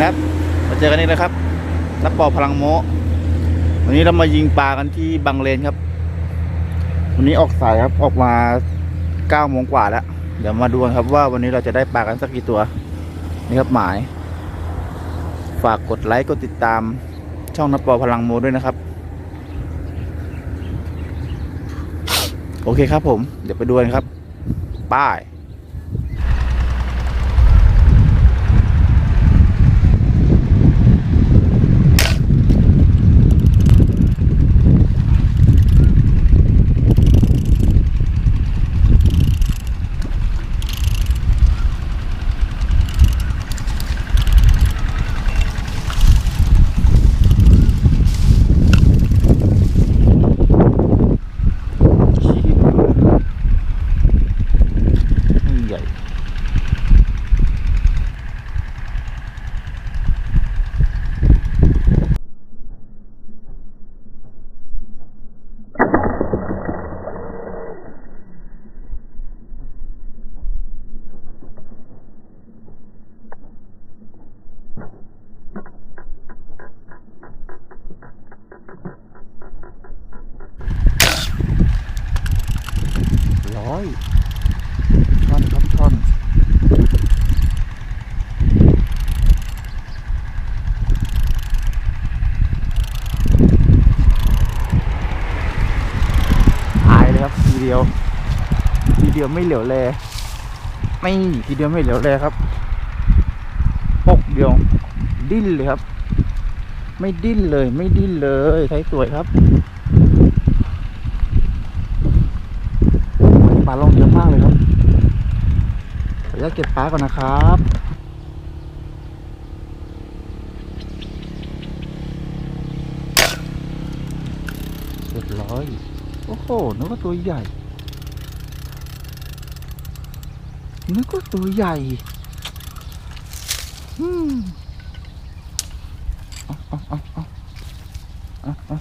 ครับ มาเจอกันอีกแล้วครับนับปอพลังโมวันนี้เรามายิงปลากันที่บางเลนครับ วันนี้ออกสายครับ ออกมาเก้าโมงกว่าแล้ว เดี๋ยวมาดูกันครับว่าวันนี้เราจะได้ปลากันสักกี่ตัว นี่ครับหมาย ฝากกดไลค์ กดติดตาม ช่องนับปอพลังโมด้วยนะครับ โอเคครับผม เดี๋ยวไปดูกันครับ ป้าย ใหญ่ ร้ อยช่อนครับช่อนหายเลยครับทีเดียว ทีเดียวไม่เหลียวแลไม่ทีเดียวไม่เหลียวแลครับปกเดียว ดิ้นเลยครับ ไม่ดิ้นเลย ไม่ดิ้นเลยใช้สวยครับ ลาลงเยอะมากเลยครับขออนุญาตเก็บปลาก่อนนะครับเรียบร้อยโอ้โหนึกว่าตัวใหญ่นึกว่าตัวใหญ่อืมเอาเอาเอาเอาเอาเอา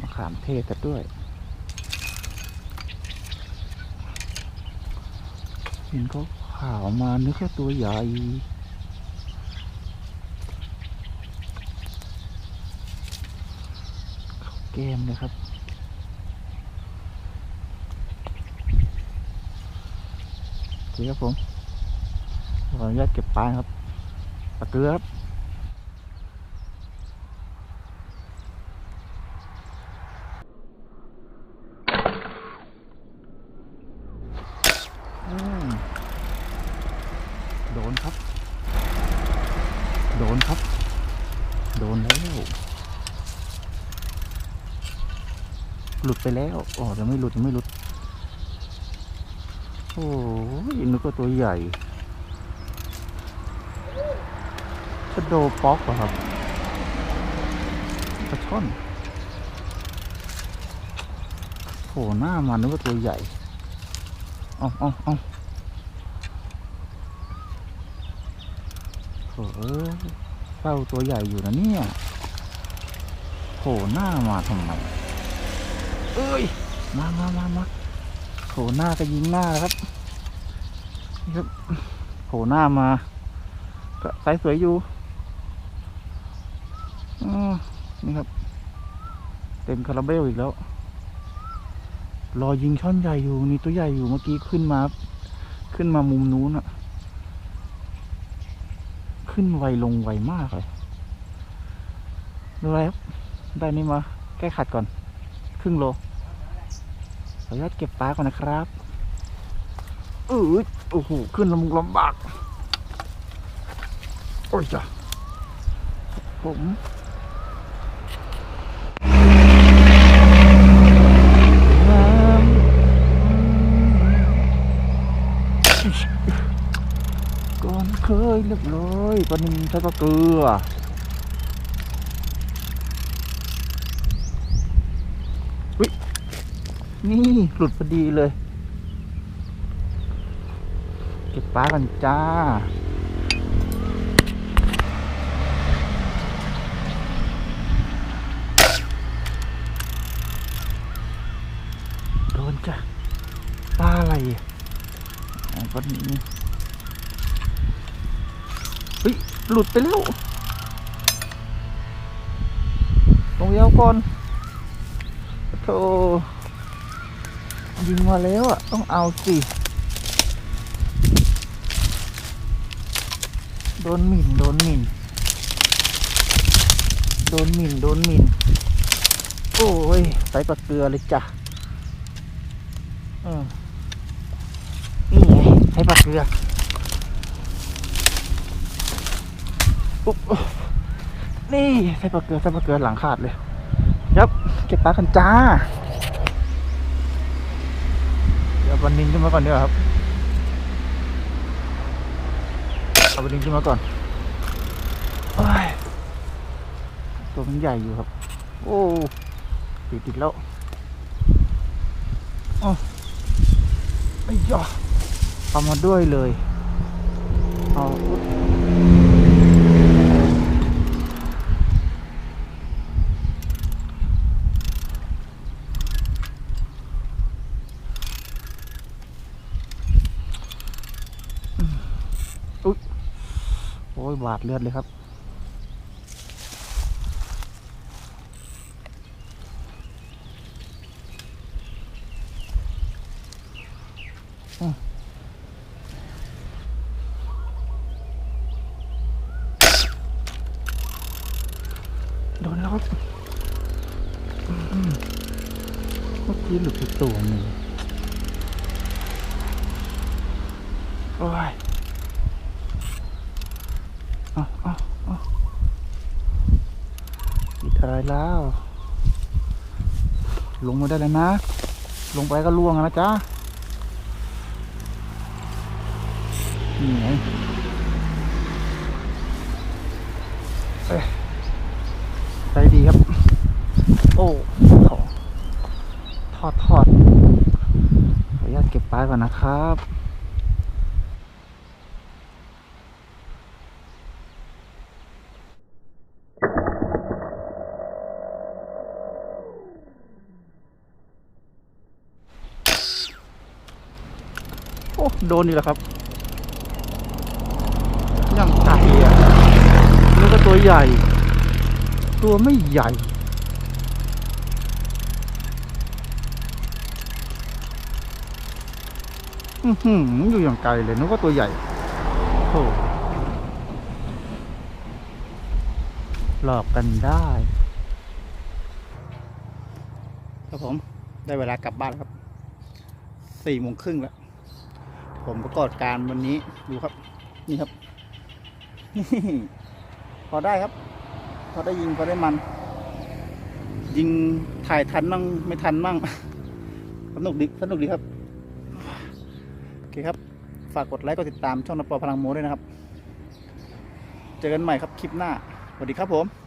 มะขามเทศกันด้วย ห็นเขาขาวมานึกว่าตัวใหญ่เขาแก้มนะครับโอเคครับผมขออนุญาตเก็บปลาครับปลาเกลือครับ อืมโดนครับ โดนครับ โดนแล้ว หลุดไปแล้วอ๋อยังไม่หลุดยังไม่หลุด โอ้ยนึกว่าตัวใหญ่ชะโดป๊อกเหรอครับปลาช่อนโผล่หน้ามานึกว่าตัวใหญ่เอาเอาเอาโถเอ้ยเฝ้าตัวใหญ่อยู่นะเนี่ยโผล่หน้ามาทำไม เอ้ย มามามามาโผล่หน้าก็ยิงหน้าครับนี่ครับโผล่หน้ามาก็ไซส์สวยอยู่อนี่ครับ เต็มคาราเบลอีกแล้ว รอยิงช่อนใหญ่อยู่นี่ตัวใหญ่อยู่เมื่อกี้ขึ้นมา ขึ้นมามุมนู้นอะขึ้นไวลงไวมากเลยดูอะไรครับ ได้นี่มา แก้ขัดก่อน ครึ่งโล ขออนุญาตเก็บปลาก่อนนะครับเออโอ้โหขึ้นลำลำบาก โอ้ยจ้ะผมก่อนเคยเรียบร้อยปลานินใช้ปลาเกลือ นี่หลุดพอดีเลย เก็บปลากันจ้า โดนจ้ะปลาอะไรอะอ๋อปลานี้ฮ้ย หลุดไปแล้วลงยาวก่อนโธ่ ยิงมาแล้วอะ ต้องเอาสิ โดนหมิ่น โดนหมิ่น โดนหมิ่น โดนหมิ่น โอ้ยใส่ปลาเกลือเลยจ้ะอืมนี่ไงให้ปลาเกลืออุ๊บนี่ใส่ปลาเกลือใส่ปลาเกลือหลังขาดเลยครับ เก็บปลากันจ้า เดี๋ย วันนินขึ้นมาก่อนดีกว่าครับเอาวันนินขึ้นมาก่อนอตัวมันใหญ่อยู่ครับ โอ้ติดติดแล้วอ๋อไอ้ยาเอามาด้วยเลยเอา โอ้ยบาดเลือดเลยครับ โดนแล้วครับเมื่อกี้หลุดไปตัวหนึ่งโอ้ย เอาเอาเอาติดอะไรแล้ว ลงมาได้แล้วนะ ลงไปก็ล่วงนะจ๊ะนี่ไงเอ้ยใจดีครับ โอ้ขอทอดทอดขออนุญาตเก็บปลาก่อนนะครับ โดนนี่แหละครับยังไก่อะแล้วก็ตัวใหญ่ ตัวไม่ใหญ่อือหือยู่อย่างไกลเลยนึกว่าตัวใหญ่โอ้หลอกกันได้ครับผมได้เวลากลับบ้านแล้วครับสี่โมงครึ่งแล้ว ผมประกอบการวันนี้ดูครับ นี่ครับ พอได้ครับ พอได้ยิงพอได้มัน ยิงถ่ายทันมั่งไม่ทันมั่งสนุกดีสนุกดีครับโอเคครับ ฝากกดไลค์กดติดตามช่องนปอพลังโมด้วยนะครับ เจอกันใหม่ครับคลิปหน้าสวัสดีครับผม